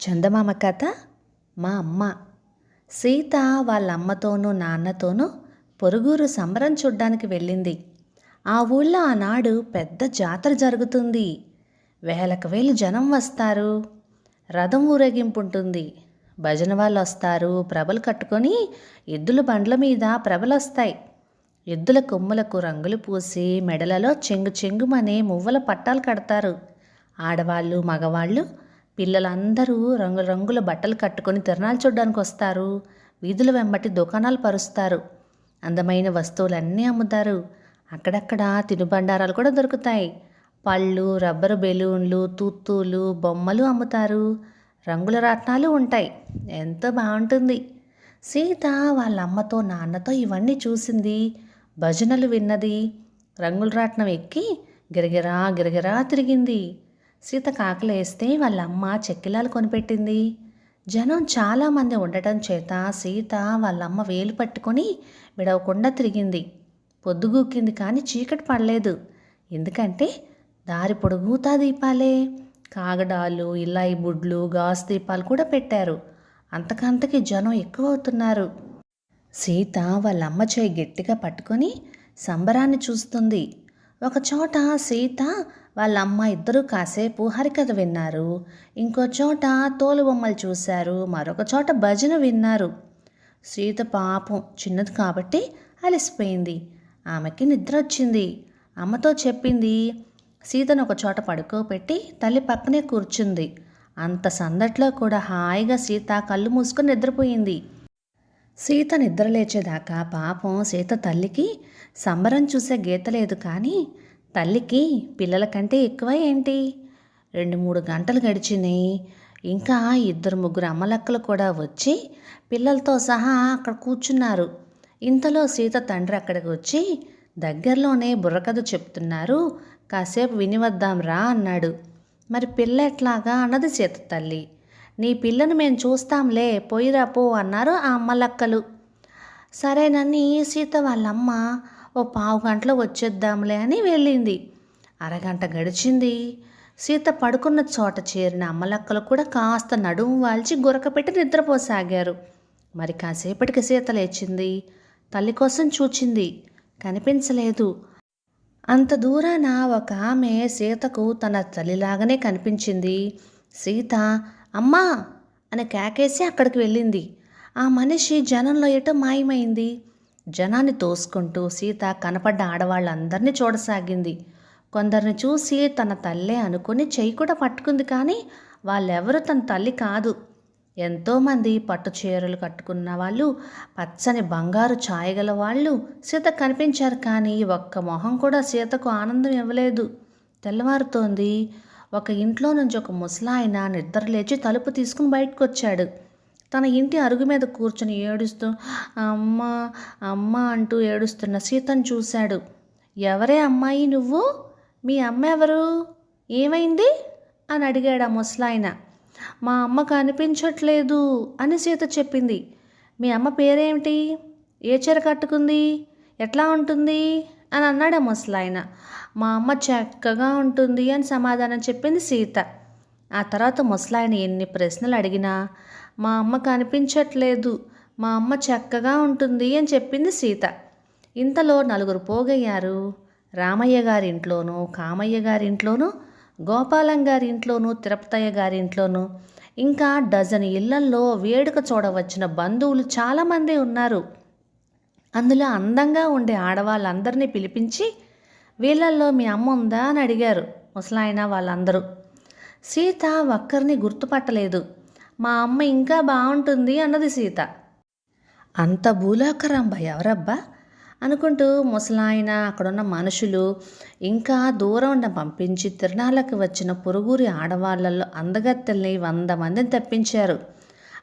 చందమామ కథ మా అమ్మ. సీత వాళ్ళ అమ్మతోనూ నాన్నతోనూ పొరుగురు సంబరం చూడ్డానికి వెళ్ళింది. ఆ ఊళ్ళో ఆనాడు పెద్ద జాతర జరుగుతుంది. వేలకు వేలు జనం వస్తారు. రథం ఊరేగింపు ఉంటుంది భజన వాళ్ళు వస్తారు ప్రభలు కట్టుకొని ఎద్దుల బండ్ల మీద ప్రభలు వస్తాయి ఎద్దుల కొమ్ములకు రంగులు పూసి మెడలలో చెంగు చెంగుమనే మువ్వల పట్టాలు కడతారు. ఆడవాళ్ళు మగవాళ్ళు పిల్లలందరూ రంగు రంగుల బట్టలు కట్టుకొని తిరణాలు చూడడానికి వస్తారు. వీధుల వెంబటి దుకాణాలు పరుస్తారు. అందమైన వస్తువులన్నీ అమ్ముతారు. అక్కడక్కడ తినుబండారాలు కూడా దొరుకుతాయి. పళ్ళు రబ్బరు బెలూన్లు తూత్తులు బొమ్మలు అమ్ముతారు. రంగుల రాట్నాలు ఉంటాయి. ఎంతో బాగుంటుంది. సీత వాళ్ళ అమ్మతో నాన్నతో ఇవన్నీ చూసింది. భజనలు విన్నది. రంగుల రాట్నం ఎక్కి గిరగిరా గిరగిరా తిరిగింది. సీత కాకలేస్తే వాళ్ళ అమ్మ చెక్కిలాలు కొనిపెట్టింది. జనం చాలామంది ఉండటం చేత సీత వాళ్ళమ్మ వేలు పట్టుకొని విడవకుండా తిరిగింది. పొద్దుగూకింది కానీ చీకటి పడలేదు. ఎందుకంటే దారి పొడుగుతా దీపాలే. కాగడాలు ఇలాయి బుడ్లు గాజు దీపాలు కూడా పెట్టారు. అంతకంతకి జనం ఎక్కువ అవుతున్నారు సీత వాళ్ళ అమ్మ చేయి గట్టిగా పట్టుకొని సంబరాన్ని చూస్తుంది. ఒక చోట సీత వాళ్ళ అమ్మ ఇద్దరూ కాసేపు హరికథ విన్నారు. ఇంకో చోట తోలు బొమ్మలు చూశారు. మరొక చోట భజన విన్నారు. సీత పాపం చిన్నది కాబట్టి అలసిపోయింది. ఆమెకి నిద్ర వచ్చింది. అమ్మతో చెప్పింది సీతను ఒక చోట పడుకోబెట్టి తల్లి పక్కనే కూర్చుంది. అంత సందట్లో కూడా హాయిగా సీత కళ్ళు మూసుకొని నిద్రపోయింది. సీత నిద్రలేచేదాకా పాపం సీత తల్లికి సంబరం చూసే గీత లేదు కానీ తల్లికి పిల్లల కంటే ఎక్కువ ఏంటి? రెండు మూడు గంటలు గడిచినాయి ఇంకా ఇద్దరు ముగ్గురు అమ్మలక్కలు కూడా వచ్చి పిల్లలతో సహా అక్కడ కూర్చున్నారు. ఇంతలో సీత తండ్రి అక్కడికి వచ్చి దగ్గరలోనే బుర్రకథ చెప్తున్నారు. కాసేపు వినివద్దాం రా అన్నాడు. మరి పిల్ల ఎట్లాగా అన్నది సీత తల్లి. నీ పిల్లను మేము చూస్తాంలే పోయిరా పో అన్నారు ఆ అమ్మలక్కలు. సరేనని సీత వాళ్ళమ్మ ఓ పావు గంటలో వచ్చేద్దాంలే అని వెళ్ళింది. అరగంట గడిచింది. సీత పడుకున్న చోట చేరిన అమ్మలక్కలు కూడా కాస్త నడుము వాల్చి గురకపెట్టి నిద్రపోసాగారు. మరి కాసేపటికి సీత లేచింది. తల్లి కోసం చూచింది. కనిపించలేదు. అంత దూరాన ఒక ఆమె సీతకు తన తల్లిలాగానే కనిపించింది. సీత అమ్మా! అని కేకేసి అక్కడికి వెళ్ళింది. ఆ మనిషి జనంలో ఎటో మాయమైంది. జనాన్ని తోసుకుంటూ సీత కనపడ్డ ఆడవాళ్ళందరినీ చూడసాగింది. కొందరిని చూసి తన తల్లే అనుకుని చెయ్యి కూడా పట్టుకుంది కానీ వాళ్ళెవరూ తన తల్లి కాదు. ఎంతోమంది పట్టు చీరలు కట్టుకున్న వాళ్ళు పచ్చని బంగారు ఛాయగల వాళ్ళు సీత కనిపించారు కానీ ఒక్క మొహం కూడా సీతకు ఆనందం ఇవ్వలేదు. తెల్లవారుతోంది. ఒక ఇంట్లో నుంచి ఒక ముసలాయన నిద్ర లేచి తలుపు తీసుకుని బయటకు వచ్చాడు తన ఇంటి అరుగు మీద కూర్చొని ఏడుస్తూ అమ్మ అమ్మ అంటూ ఏడుస్తున్న సీతను చూశాడు. ఎవరే అమ్మాయి నువ్వు? మీ అమ్మ ఎవరు? ఏమైంది? అని అడిగాడు ఆ ముసలాయన. మా అమ్మ కనిపించట్లేదు అని సీత చెప్పింది. మీ అమ్మ పేరేమిటి? ఏ చీర కట్టుకుంది? ఎట్లా ఉంటుంది? అని అన్నాడు ఆ ముసలాయన. మా అమ్మ చక్కగా ఉంటుంది అని సమాధానం చెప్పింది సీత. ఆ తర్వాత ముసలాయన ఎన్ని ప్రశ్నలు అడిగినా మా అమ్మ కనిపించట్లేదు మా అమ్మ చక్కగా ఉంటుంది అని చెప్పింది సీత. ఇంతలో నలుగురు పోగయ్యారు. రామయ్య గారి ఇంట్లోనూ కామయ్య గారి ఇంట్లోనూ గోపాలం గారి ఇంట్లోనూ తిరుపతయ్య గారి ఇంట్లోనూ ఇంకా డజన్ ఇళ్ళల్లో వేడుక చూడవచ్చిన బంధువులు చాలామంది ఉన్నారు. అందులో అందంగా ఉండే ఆడవాళ్ళందరినీ పిలిపించి వీళ్ళల్లో మీ అమ్మ ఉందా అని అడిగారు ముసలాయన వాళ్ళందరూ. సీత ఒక్కరిని గుర్తుపట్టలేదు. మా అమ్మ ఇంకా బాగుంటుంది అన్నది సీత. అంత భూలోకరాంబ ఎవరబ్బా? అనుకుంటూ ముసలాయన అక్కడున్న మనుషులు ఇంకా దూరం పంపించి తిరణాలకు వచ్చిన పొరుగురి ఆడవాళ్ళల్లో అందగత్తెల్ని వంద మందిని తప్పించారు.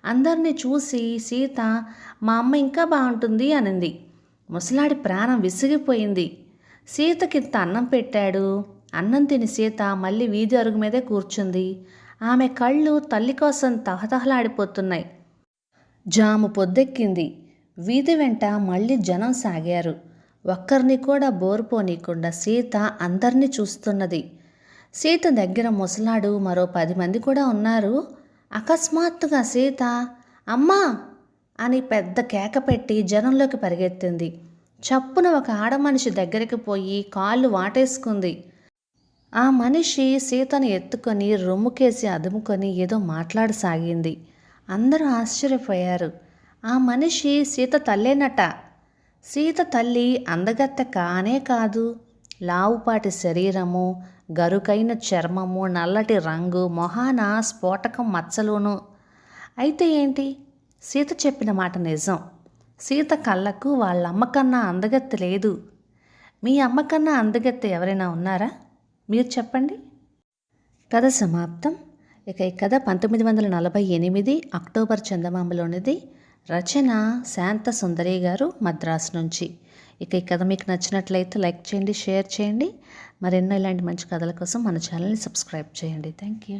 అందరినీ చూసి సీత మా అమ్మ ఇంకా బాగుంటుంది అనింది. ముసలాడి ప్రాణం విసిగిపోయింది. సీతకింత అన్నం పెట్టాడు. అన్నం తిని సీత మళ్ళీ వీధి అరుగు మీదే కూర్చుంది. ఆమె కళ్ళు తల్లి కోసం తహతహలాడిపోతున్నాయి. జాము పొద్దెక్కింది. వీధి వెంట మళ్ళీ జనం సాగారు. ఒక్కరిని కూడా బోరుపోనీయకుండా సీత అందరినీ చూస్తున్నది. సీత దగ్గర ముసలాడు మరో పది మంది కూడా ఉన్నారు. అకస్మాత్తుగా సీత అమ్మా! అని పెద్ద కేక పెట్టి జనంలోకి పరిగెత్తింది. చప్పున ఒక ఆడమనిషి దగ్గరికి పోయి కాళ్ళు వాటేసుకుంది. ఆ మనిషి సీతను ఎత్తుకొని రొమ్ముకేసి అదుముకొని ఏదో మాట్లాడసాగింది. అందరూ ఆశ్చర్యపోయారు. ఆ మనిషి సీత తల్లేనట. సీత తల్లి అందగత్తె కానే కాదు. లావుపాటి శరీరము గరుకైన చర్మము నల్లటి రంగు మొహాన స్ఫోటకం మచ్చలును. అయితే ఏంటి? సీత చెప్పిన మాట నిజం. సీత కళ్ళకు వాళ్ళ అమ్మకన్నా అందగత్తె లేదు. మీ అమ్మకన్నా అందగత్త ఎవరైనా ఉన్నారా? మీరు చెప్పండి. కథ సమాప్తం. ఇక ఈ కథ పంతొమ్మిది వందల నలభై ఎనిమిది అక్టోబర్ చందమామలోనిది రచన శాంత సుందరి గారు మద్రాసు నుంచి. ఇక ఈ కథ మీకు నచ్చినట్లయితే లైక్ చేయండి షేర్ చేయండి. మరెన్నో ఇలాంటి మంచి కథల కోసం మన ఛానల్ని సబ్స్క్రైబ్ చేయండి. Thank you